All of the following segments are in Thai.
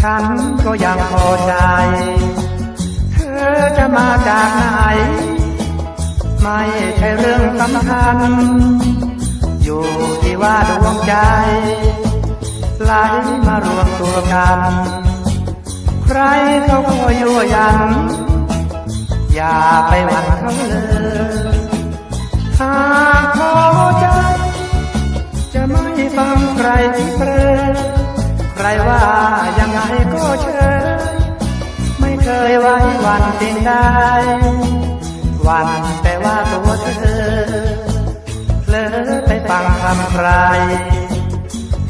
ฉันก็ยังพอใจ เธอจะมาจากไหน ไม่ใช่เรื่องสำคัญ อยู่ที่ว่าดวงใจไหลมารวมตัวกัน ใครเขาก็ยั่วยัน อย่าไปหวั่นเขาเลยหากพอใจจะไม่ฟังใครที่เปร รว่ายังไงก็เชิญไม่เคยไว้วันสิ่งใดหวันแต่ว่าตัวเธอเพลอไปฟังคำใคร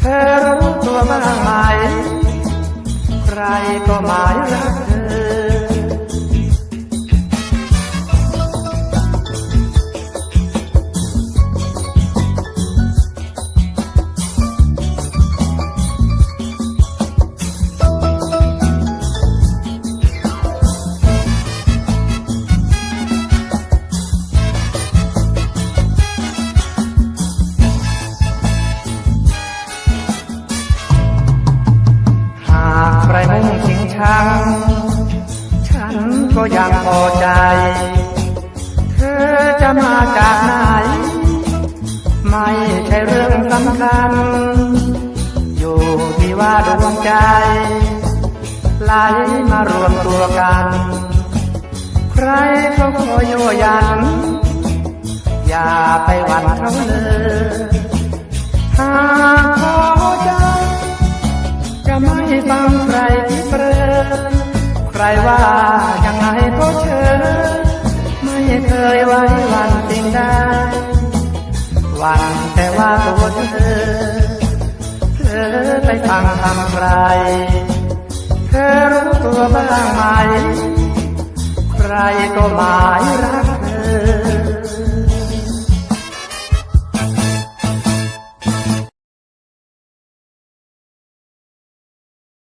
เธอรู้ตัวบ้างไหม ใครก็หมายรักเธอ ชิงชังฉันก็ยังพอใจ เธอจะมาจากไหน ไม่ใช่เรื่องสำคัญ อยู่ที่ว่าดวงใจไหลมารวมตัวกัน ใครเขาขอยยัน อย่าไปหวั่นเขาเลยหากพอ รว่ายังไงก็เชิญไม่เคยไว้วันสิ่งใดหวันแต่ว่าตัวเธอเธอไปฟังทำใครเธอรู้ตัวบ้างไหม ใครก็หมายรัก